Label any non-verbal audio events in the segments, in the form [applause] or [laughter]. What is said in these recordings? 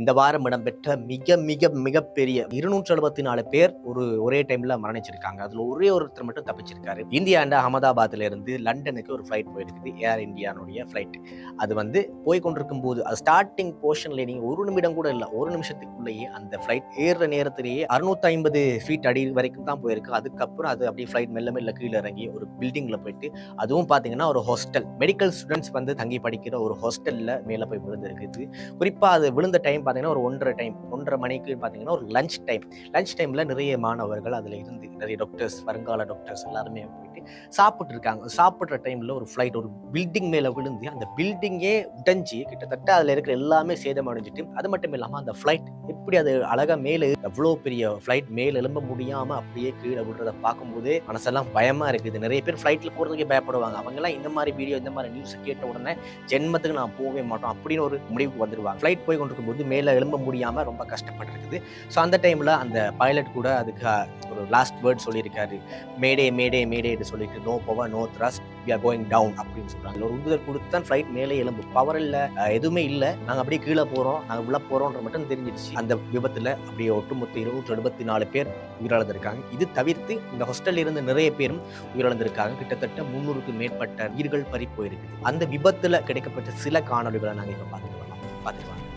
இந்த வாரம் இடம்பெற்ற மிக மிக மிகப்பெரிய இருநூற்றி எழுபத்தி நாலு பேர் ஒரு ஒரே டைம்ல மரணிச்சிருக்காங்க. அதுல ஒரே ஒருத்தர் மட்டும் தப்பிச்சிருக்காரு. இந்தியாண்ட அகமதாபாத்ல இருந்து லண்டனுக்கு ஒரு ஃபிளைட் போயிருக்குது. ஏர் இந்தியானுடைய ஃபிளைட் அது வந்து போய் கொண்டிருக்கும் போது அது ஸ்டார்டிங் போர்ஷன்ல நீங்க ஒரு நிமிடம் கூட இல்லை ஒரு நிமிஷத்துக்குள்ளேயே அந்த ஃபிளைட் ஏறுற நேரத்திலேயே அறுநூத்தி ஐம்பது ஃபீட் அடி வரைக்கும் தான் போயிருக்கு. அதுக்கப்புறம் அது அப்படியே ஃபிளைட் மெல்ல மெல்ல கீழே இறங்கி ஒரு பில்டிங்ல போயிட்டு அதுவும் பாத்தீங்கன்னா ஒரு ஹாஸ்டல் மெடிக்கல் ஸ்டூடெண்ட்ஸ் வந்து தங்கி படிக்கிற ஒரு ஹாஸ்டல்ல மேல போய் விழுந்திருக்குது. குறிப்பா அது விழுந்த டைம் பார்த்தீங்கன்னா ஒரு ஒன்றரை டைம் ஒன்றரை மணிக்கு பார்த்தீங்கன்னா ஒரு லஞ்ச் டைம் லஞ்ச் டைமில் நிறைய மாணவர்கள் அதில் இருந்து நிறைய டாக்டர்ஸ் வருங்கால டாக்டர்ஸ் எல்லாருமே போயிட்டு சாப்பிட்டு இருக்காங்க. சாப்பிட்ற டைமில் ஒரு ஃப்ளைட் ஒரு பில்டிங் மேலே விழுந்து அந்த பில்டிங்கே உடஞ்சி கிட்டத்தட்ட அதில் இருக்கிற எல்லாமே சேதம் அடைஞ்சிட்டு அது மட்டும் இல்லாமல் அந்த ஃப்ளைட் எப்படி அது அழகாக மேலே எவ்வளோ பெரிய ஃப்ளைட் மேலே எழும்ப முடியாமல் அப்படியே கீழே விடுறத பார்க்கும்போது மனசெல்லாம் பயமாக இருக்குது. நிறைய பேர் ஃப்ளைட்டில் போகிறதுக்கே பயப்படுவாங்க. அவங்கெல்லாம் இந்த மாதிரி வீடியோ இந்த மாதிரி நியூஸ் கேட்ட உடனே ஜென்மத்துக்கு நான் போகவே மாட்டோம் அப்படின்னு ஒரு முடிவுக்கு வந்துடுவாங்க ஃப்ளைட் போய் கொண்டிருக்கும் போது மேலே எழும்ப முடியாமல் ரொம்ப கஷ்டப்பட்டிருக்குது. ஸோ அந்த டைமில் அந்த பைலட் கூட அதுக்கு ஒரு லாஸ்ட் வேர்ட் சொல்லியிருக்காரு. மேடே மேடே மேடேன்னு சொல்லிட்டு no power no thrust we are going down அப்படின்னு சொல்கிறாங்க ஒரு உந்துதல் கொடுத்து தான் ஃப்ளைட் மேலே எழும்பு. பவர் இல்லை எதுவுமே இல்லை. நாங்கள் அப்படியே கீழே போகிறோம் நாங்கள் உள்ள போகிறோன்ற மட்டும் தெரிஞ்சிருச்சு. அந்த விபத்தில் அப்படியே ஒட்டுமொத்த இருநூற்றி எழுபத்தி நாலு பேர் உயிரிழந்திருக்காங்க. இது தவிர்த்து இந்த ஹாஸ்டலில் இருந்து நிறைய பேரும் உயிரிழந்திருக்காங்க. கிட்டத்தட்ட முன்னூறுக்கு மேற்பட்ட உயிர்கள் பறி போயிருக்குது. அந்த விபத்தில் கிடைக்கப்பட்ட சில காணொலிகளை நாங்கள் இப்போ பார்த்துட்டு வரலாம்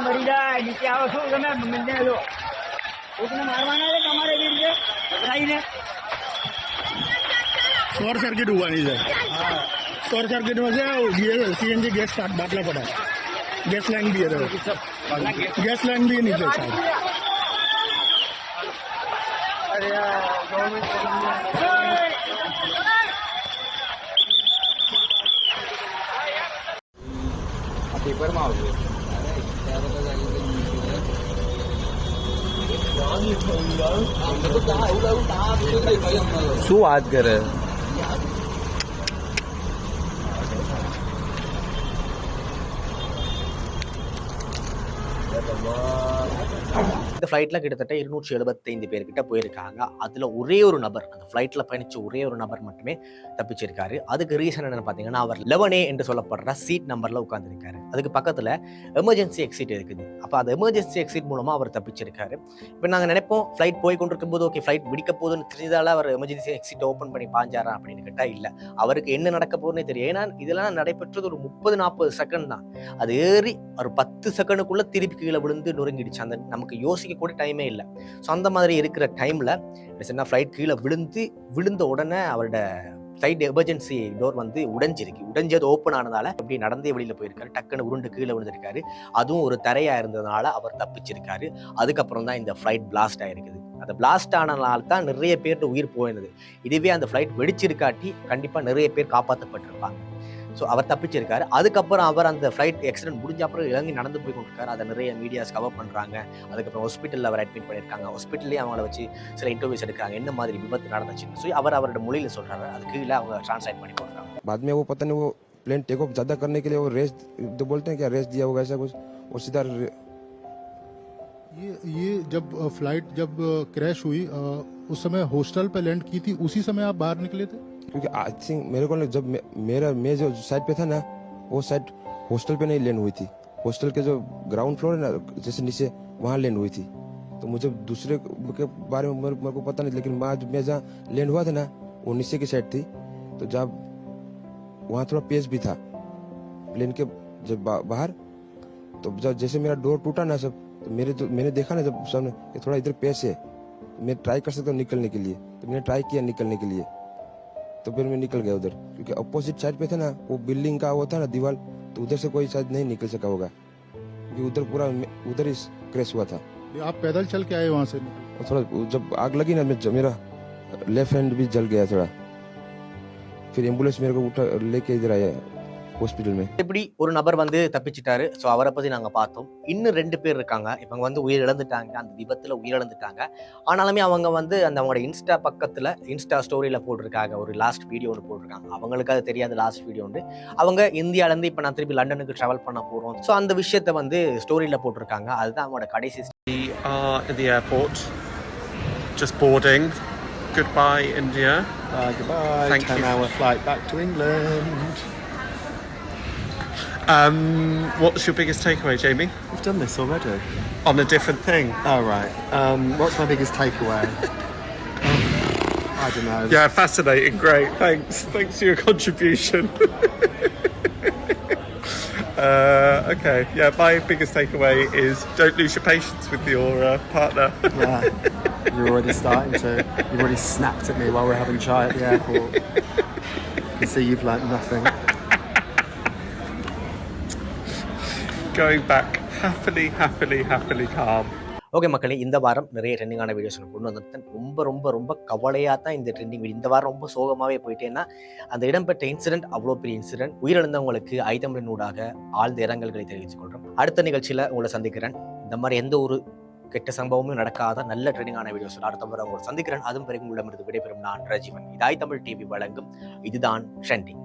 મરી જાય નીચે આવો શું તમે મને લો કોકને મારવાના છે તમારે એવી રીતે ગભરાઈને શોર્ટ સર્કિટ ઉભાની છે. શોર્ટ સર્કિટમાં છે સીએનજી ગેસ સ્ટાર્ટ બાટલા પડ્યા ગેસ લાઈન બી है गैस लाइन भी है नीचे साइड શું વાત કરે Allah. இந்த ஃப்ளைட்ல கிட்டத்தட்ட இருநூற்றி எழுபத்தைந்து பேர்கிட்ட போயிருக்காங்க. அதுல ஒரே ஒரு நபர் அந்த ஃப்ளைட்ல பயணிச்ச ஒரே ஒரு நபர் மட்டுமே தப்பிச்சிருக்காரு. அதுக்கு ரீசன் என்னென்னு பார்த்தீங்கன்னா அவர் லெவனே என்று சொல்லப்படுற சீட் நம்பர்ல உட்காந்துருக்காரு அதுக்கு பக்கத்துல எமர்ஜென்சி எக்ஸிட் இருக்குது. அப்போ அந்த எமர்ஜென்சி எக்ஸிட் மூலமா அவர் தப்பிச்சிருக்காரு. இப்போ நாங்க நினைப்போம் ஃப்ளைட் போய் கொண்டிருக்கும் போது ஓகே ஃப்ளைட் வெடிக்க போதுன்னு தெரிஞ்சதால அவர் எமர்ஜென்சி எக்ஸிட் ஓப்பன் பண்ணி பாஞ்சாரா அப்படின்னு கேட்டா இல்ல. அவருக்கு என்ன நடக்க போகுதுன்னு தெரியும் ஏன்னா இதெல்லாம் நடைபெற்றது ஒரு முப்பது நாற்பது செகண்ட் தான். அது ஏறி ஒரு பத்து செகண்டுக்குள்ள திருப்பி கீழே விழுந்து நொறுங்கிடுச்சு. அந்த நமக்கு யோசிக்க கூட டைமே இல்லை. ஸோ அந்த மாதிரி இருக்கிற டைமில் என்ன ஃப்ளைட் கீழே விழுந்து விழுந்த உடனே அவரோட ஃப்ளைட் எமர்ஜென்சி டோர் வந்து உடைஞ்சிருக்கு. உடைஞ்சது ஓப்பன் ஆனதால அப்படி நடந்தே வெளியில் போயிருக்காரு. டக்குன்னு உருண்டு கீழே விழுந்திருக்காரு. அதுவும் ஒரு தரையாக இருந்ததுனால அவர் தப்பிச்சிருக்காரு. அதுக்கப்புறம் தான் இந்த ஃப்ளைட் பிளாஸ்ட் ஆகிருக்குது அந்த பிளாஸ்ட் ஆனதுனால தான் நிறைய பேர்கிட்ட உயிர் போயிருந்தது. இதுவே அந்த ஃப்ளைட் வெடிச்சிருக்காட்டி கண்டிப்பாக நிறைய பேர் காப்பாற்றப்பட்டிருப்பாங்க ஸோ அவர் தப்பிச்சிருக்காரு அதுக்கப்புறம் அவர் அந்த ஃப்ளைட் ஆக்சிடென்ட் முடிஞ்ச அப்புறம் இறங்கி நடந்து போய் கொண்டிருக்காரு அதை நிறைய மீடியாஸ் கவர் பண்ணுறாங்க அதுக்கப்புறம் ஹாஸ்பிட்டலில் அவர் அட்மிட் பண்ணியிருக்காங்க ஹாஸ்பிட்டல்லே அவங்கள வச்சு சில இன்டர்வியூஸ் எடுக்கிறாங்க என்ன மாதிரி விபத்து நடந்துச்சுன்னு சொல்லி அவர் அவரோட மொழியில் சொல்கிறாரு அது கீழே அவங்க டிரான்ஸ்லேட் பண்ணி போடுறாங்க बाद में वो पता नहीं वो प्लेन टेक ऑफ ज्यादा करने के लिए वो रेस तो बोलते हैं क्या रेस दिया होगा ऐसा कुछ वो सीधा रे- ये ये जब फ्लाइट जब क्रैश हुई अ, उस समय हॉस्टल पे लैंड की थी उसी समय आप बाहर निकले थे क्योंकि आई थिंक मेरे को जब मेरा मैं जो साइड पे था ना वो साइड हॉस्टल पे नहीं लैंड हुई थी। हॉस्टल के जो ग्राउंड फ्लोर है ना जैसे नीचे वहाँ लैंड हुई थी। तो मुझे दूसरे के बारे में मेरे, को पता नहीं लेकिन मैं मैं जहाँ लैंड हुआ था ना वो नीचे की साइड थी। तो जब वहाँ थोड़ा पेस भी था। प्लेन के जब बा, बाहर तो जब जैसे मेरा डोर टूटा ना सब तो मेरे जो मैंने देखा ना जब सामने थोड़ा इधर पेस है। मैं ट्राई कर सकता हूँ निकलने के लिए। तो मैंने ट्राई किया निकलने के लिए। तो फिर मैं निकल गया उधर क्योंकि अपोजिट साइड पे था ना वो बिल्डिंग का वो था ना दीवार तो उधर से कोई शायद नहीं निकल सका होगा क्योंकि उधर पूरा उधर ही क्रैश हुआ था। आप पैदल चल के आए वहाँ से? और थोड़ा जब आग लगी ना मैं मेरा लेफ़्ट हैंड भी जल गया थोड़ा। फिर एंबुलेंस मेरे को उठा लेके इधर आया। ஹாஸ்பிட்டல் में இப்படி ஒரு நபர் வந்து தப்பிச்சிட்டாரு. ஸோ அவரை பற்றி நாங்கள் பார்த்தோம். இன்னும் ரெண்டு பேர் இருக்காங்க. இவங்க வந்து உயிர் இழந்துட்டாங்க அந்த விபத்தில் உயிரிழந்துட்டாங்க. ஆனாலுமே அவங்க வந்து அந்த அவங்களோட இன்ஸ்டா பக்கத்தில் இன்ஸ்டா ஸ்டோரியில் போட்டிருக்காங்க. ஒரு லாஸ்ட் வீடியோ ஒன்று போட்டிருக்காங்க. அவங்களுக்கு அது தெரியாத லாஸ்ட் வீடியோ ஒன்று அவங்க இந்தியாவிலேருந்து இப்போ நான் திருப்பி லண்டனுக்கு ட்ராவல் பண்ண போகிறோம் ஸோ அந்த விஷயத்தை வந்து ஸ்டோரியில் போட்டிருக்காங்க. அதுதான் அவங்களோட கடைசி Just boarding. Goodbye, India. Uh, goodbye. Thank 10 hour flight back to England. Um, what's your biggest takeaway, Jamie? We've done this already. On a different thing. Oh, right. Um, what's my biggest takeaway? Um, I don't know. Yeah, fascinating. Great. Thanks. Thanks for your contribution. [laughs] uh, okay. Yeah, my biggest takeaway is don't lose your patience with your uh, partner. [laughs] Yeah. You're already starting to. You've already snapped at me while we're having chai at the airport. You see, you've learnt nothing. Going back happily, happily, happily calm. Okay மக்களே இந்த வாரம் நிறைய ட்ரெண்டிங்கான videos கொண்டு வந்துட்டேன் ரொம்ப ரொம்ப ரொம்ப கவலையாக தான் இந்த ட்ரெண்டிங் இந்த வாரம் ரொம்ப சோகமாகவே போயிட்டேன்னா அந்த இடம்பெற்ற இன்சிடென்ட் அவ்வளோ பெரிய இன்சிடென்ட் உயிரிழந்தவங்களுக்கு ஐதமிழின் ஊடாக ஆழ்ந்த இரங்கல்களை தெரிவித்துக் கொள்கிறோம் அடுத்த நிகழ்ச்சியில் உங்களை சந்திக்கிறேன். இந்த மாதிரி எந்த ஒரு கெட்ட சம்பவமும் நடக்காத நல்ல ட்ரெண்டிங்கான வீடியோஸ் அடுத்த முறை உங்களை சந்திக்கிறேன். அதுவும் பிறகு உங்களிடமிருந்து விடைபெறும் நான் ரஜீவன். இதாய் தமிழ் டிவி வழங்கும் இதுதான் ட்ரெண்டிங்